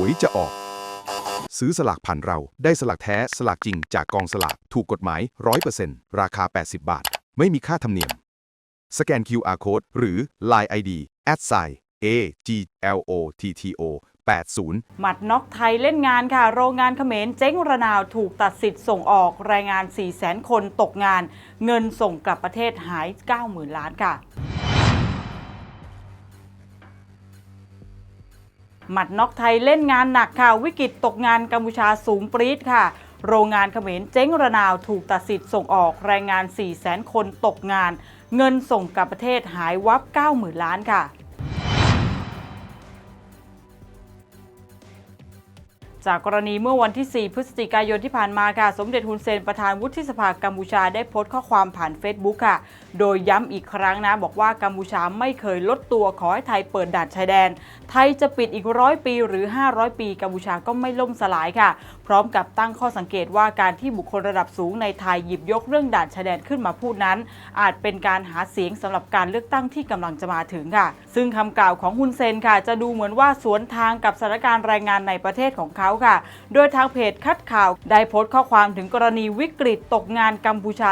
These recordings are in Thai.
วยจะออก ซื้อสลากผ่านเราได้สลากแท้สลากจริงจากกองสลากถูกกฎหมาย 100%ราคา 80 บาท ไม่มีค่าธรรมเนียม สแกน QR Code หรือ Line ID at sign a g l o t t o 80หมัดน็อกไทยเล่นงานค่ะ โรงงานเขมรเจ๊งระนาวถูกตัดสิทธิ์ส่งออกแรงงาน 4 0 0 0 0 0 คนตกงาน เงินส่งกลับประเทศหาย 90,000 ล้านค่ะ หมัดน็อกไทยเล่นงานหนักค่ะ วิกฤตตกงานกัมพูชาสูงปรี๊ดค่ะ โรงงานเขมรเจ๊งระนาวถูกตัดสิทธิ์ส่งออกแรงงาน 4 0 0 0 0 0 คนตกงาน เงินส่งกลับประเทศหายวับ 90,000 ล้านค่ะ จากกรณีเมื่อวันที่ 4 พฤศจิกายนที่ผ่านมาค่ะ สมเด็จฮุนเซนประธานวุฒิสภากัมพูชาได้โพสต์ข้อความผ่าน Facebook ค่ะ โดยย้ำอีกครั้งนะ บอกว่ากัมพูชาไม่เคยลดตัวขอให้ไทยเปิดด่านชายแดน ไทยจะปิดอีกร้อยปีหรือ 500 ปีกัมพูชาก็ไม่ล่มสลายค่ะ พร้อมกับตั้งข้อสังเกตว่าการที่บุคคลระดับสูงในไทยหยิบยกเรื่องด่านชายแดนขึ้นมาพูดนั้น อาจเป็นการหาเสียงสำหรับการเลือกตั้งที่กำลังจะมาถึงค่ะ ซึ่งคำกล่าวของฮุนเซนค่ะ จะดูเหมือนว่าสวนทางกับสถานการณ์แรงงานในประเทศของเขาค่ะ โดยทางเพจคัดข่าวได้โพสต์ข้อความถึงกรณีวิกฤตตกงานกัมพูชา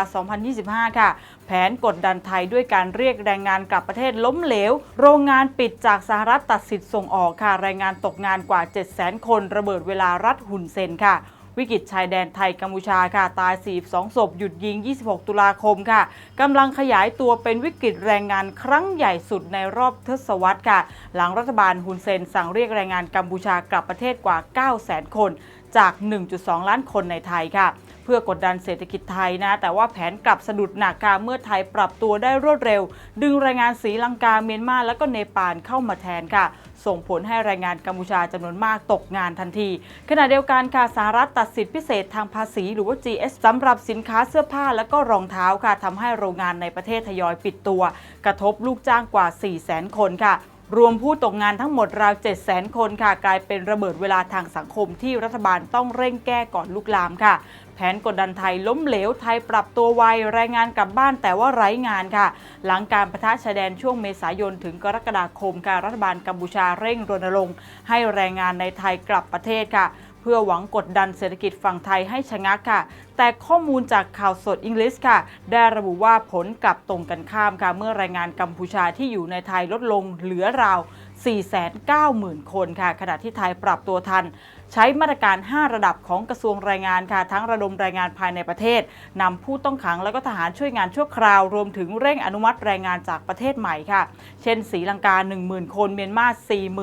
2025 ค่ะ แผนกดดันไทยด้วยการเรียกแรงงานกลับประเทศล้มเหลว โรงงานปิดจากสหรัฐตัดสิทธิ์ส่งออกค่ะแรงงานตกงานกว่า 700,000 คน ระเบิดเวลารัฐหุ่นเซนค่ะ วิกฤตชายแดนไทยกัมพูชาค่ะ ตาย 42 ศพ หยุดยิง 26 ตุลาคมค่ะกำลังขยายตัวเป็นวิกฤตแรงงานครั้งใหญ่สุดในรอบทศวรรษค่ะ หลังรัฐบาลฮุนเซนสั่งเรียกแรงงานกัมพูชากลับประเทศกว่า 900,000 คน จาก 1.2 ล้านคนในไทยค่ะ พื่อกดดันเศรษฐกิจไทยนะ แต่ว่าแผนกลับสะดุดหนักค่ะเมื่อไทยปรับตัวได้รวดเร็ว ดึงแรงงานศรีลังกาเมียนมาและก็เนปาลเข้ามาแทนค่ะ ส่งผลให้แรงงานกัมพูชาจำนวนมากตกงานทันที ขณะเดียวกันค่ะสหรัฐตัดสิทธิพิเศษทางภาษี หรือว่า GS สำหรับสินค้าเสื้อผ้าและก็รองเท้าค่ะทำให้โรงงานในประเทศทยอยปิดตัว กระทบลูกจ้างกว่า 4 0 0 0 0 0 คนค่ะ รวมผู้ตกงานทั้งหมดราว7 0 0 0 0 0 คนค่ะ กลายเป็นระเบิดเวลาทางสังคมที่รัฐบาลต้องเร่งแก้ก่อนลุกลามค่ะ แผนกดดันไทยล้มเหลวไทยปรับตัวไวแรงงานกลับบ้านแต่ว่าไร้งานค่ะ หลังการประทะชายแดนช่วงเมษายนถึงกรกฎาคมค่ะรัฐบาลกัมพูชาเร่งรณรงค์ให้แรงงานในไทยกลับประเทศค่ะ เพื่อหวังกดดันเศรษฐกิจฝั่งไทยให้ชะงักค่ะ แต่ข้อมูลจากข่าวสดอังกฤษค่ะ ได้ระบุว่าผลกลับตรงกันข้ามค่ะ เมื่อแรงงานกัมพูชาที่อยู่ในไทยลดลงเหลือราว 490,000 คนค่ะ ขณะที่ไทยปรับตัวทัน ใช้มาตรการ 5 ระดับของกระทรวงแรงงานค่ะ ทั้งระดมแรงงานภายในประเทศนำผู้ต้องขังและก็ทหารช่วยงานชั่วคราว รวมถึงเร่งอนุมัติแรงงานจากประเทศใหม่ค่ะ เช่นศรีลังกา 10,000 คน เมียนมา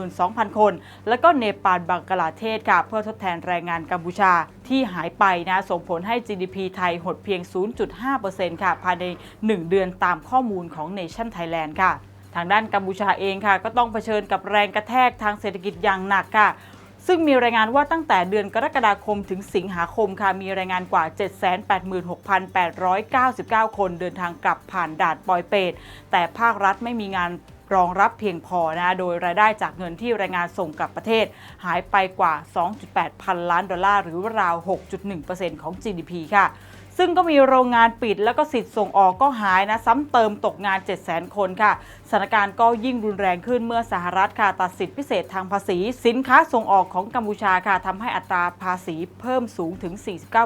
42,000 คน แล้วก็เนปาลบังกลาเทศค่ะ เพื่อทดแทนแรงงานกัมพูชาที่หายไปนะส่งผลให้ GDP ไทยหดเพียง 0.5%ค่ะภายใน 1 เดือนตามข้อมูลของ Nation Thailand ค่ะ ทางด้านกัมพูชาเองค่ะ ก็ต้องเผชิญกับแรงกระแทกทางเศรษฐกิจอย่างหนักค่ะ ซึ่งมีรายงานว่าตั้งแต่เดือนกรกฎาคมถึงสิงหาคมค่ะ มีรายงานกว่า 786,899 คนเดินทางกลับผ่านด่านปอยเปตแต่ภาครัฐไม่มีงานรองรับเพียงพอนะโดยรายได้จากเงินที่แรงงานส่งกลับประเทศ หายไปกว่า 2.8 พันล้านดอลลาร์ หรือราว 6.1%ของ GDP ค่ะ ซึ่งก็มีโรงงานปิดแล้วก็สิทธิ์ส่งออกก็หายนะซ้ำเติมตกงาน 7 0 0 0 0 0 คนค่ะสถานการณ์ก็ยิ่งรุนแรงขึ้นเมื่อสหรัฐค่ะตัดสิทธิพิเศษทางภาษี สินค้าส่งออกของกัมพูชาค่ะทำให้อัตราภาษีเพิ่มสูงถึง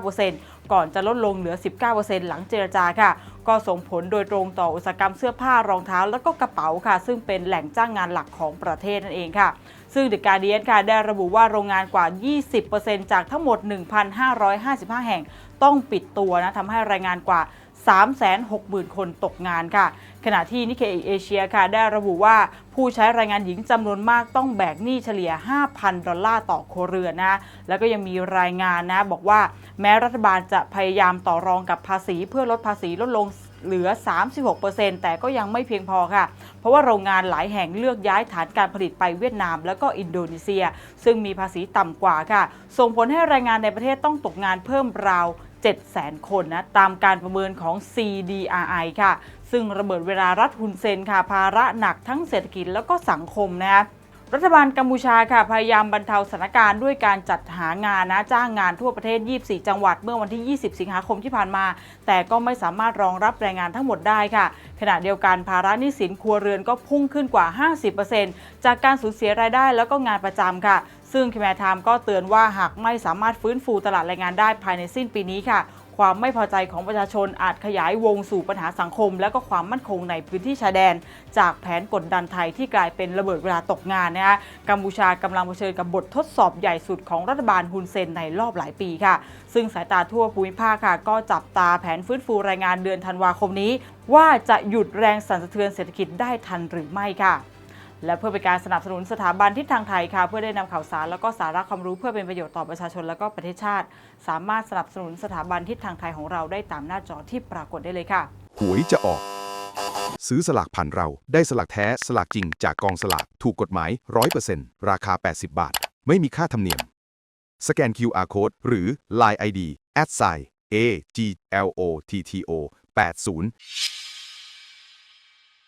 49% ก่อนจะลดลงเหลือ 19%หลังเจรจาค่ะ ก็ส่งผลโดยตรงต่ออุตสาหกรรมเสื้อผ้ารองเท้า และก็กระเป๋าค่ะ ซึ่งเป็นแหล่งจ้างงานหลักของประเทศนั่นเองค่ะ ซึ่งเดอะการเดียนค่ะได้ระบุว่าโรงงานกว่า 20%จากทั้งหมด 1,555 แห่งต้องปิดตัวนะทำให้แรงงานกว่า 360,000 คนตกงานค่ะ ขณะที่นิเคอีเอเชียค่ะ ได้ระบุว่าผู้ใช้แรงงานหญิงจำนวนมากต้องแบกหนี้เฉลี่ย 5,000 ดอลลาร์ต่อครัวเรือนนะ แล้วก็ยังมีรายงานนะ บอกว่าแม้รัฐบาลจะพยายามต่อรองกับภาษี เพื่อลดภาษีลดลงเหลือ 36%แต่ก็ยังไม่เพียงพอค่ะ เพราะว่าโรงงานหลายแห่งเลือกย้ายฐานการผลิตไปเวียดนาม แล้วก็อินโดนีเซีย ซึ่งมีภาษีต่ำกว่าค่ะ ส่งผลให้แรงงานในประเทศต้องตกงานเพิ่มราว 700,000 คนนะตามการประเมินของ CDRI ค่ะ ซึ่งระเบิดเวลารัฐฮุนเซนค่ะ ภาระหนักทั้งเศรษฐกิจแล้วก็สังคมนะรัฐบาลกัมพูชาค่ะพยายามบรรเทาสถานการณ์ด้วยการจัดหางานนะจ้างงานทั่วประเทศ 24 จังหวัดเมื่อวันที่ 20 สิงหาคมที่ผ่านมา แต่ก็ไม่สามารถรองรับแรงงานทั้งหมดได้ค่ะ ขณะเดียวกันภาระหนี้สินครัวเรือนก็พุ่งขึ้นกว่า 50%จากการสูญเสียรายได้แล้วก็งานประจำค่ะ ซึ่งคิมแมทามก็เตือนว่าหากไม่สามารถฟื้นฟูตลาดแรงงานได้ภายในสิ้นปีนี้ค่ะ ความไม่พอใจของประชาชนอาจขยายวงสู่ปัญหาสังคม และก็ความมั่นคงในพื้นที่ชายแดน จากแผนกดดันไทยที่กลายเป็นระเบิดเวลาตกงานนะคะกัมพูชากำลังเผชิญกับบททดสอบใหญ่สุดของรัฐบาลฮุนเซนในรอบหลายปีค่ะ ซึ่งสายตาทั่วภูมิภาคค่ะ ก็จับตาแผนฟื้นฟูแรงงานเดือนธันวาคมนี้ ว่าจะหยุดแรงสั่นสะเทือนเศรษฐกิจได้ทันหรือไม่ค่ะ และเพื่อเป็นการสนับสนุนสถาบันทิศทางไทยค่ะ เพื่อได้นำข่าวสารแล้วก็สาระความรู้เพื่อเป็นประโยชน์ต่อประชาชนและก็ประเทศชาติ สามารถสนับสนุนสถาบันทิศทางไทยของเราได้ตามหน้าจอที่ปรากฏได้เลยค่ะ หวยจะออก ซื้อสลากผ่านเราได้สลากแท้สลากจริงจากกองสลากถูกกฎหมาย 100%ราคา 80 บาท ไม่มีค่าธรรมเนียม สแกน QR Code หรือ Line ID at sign a g l o t t o 80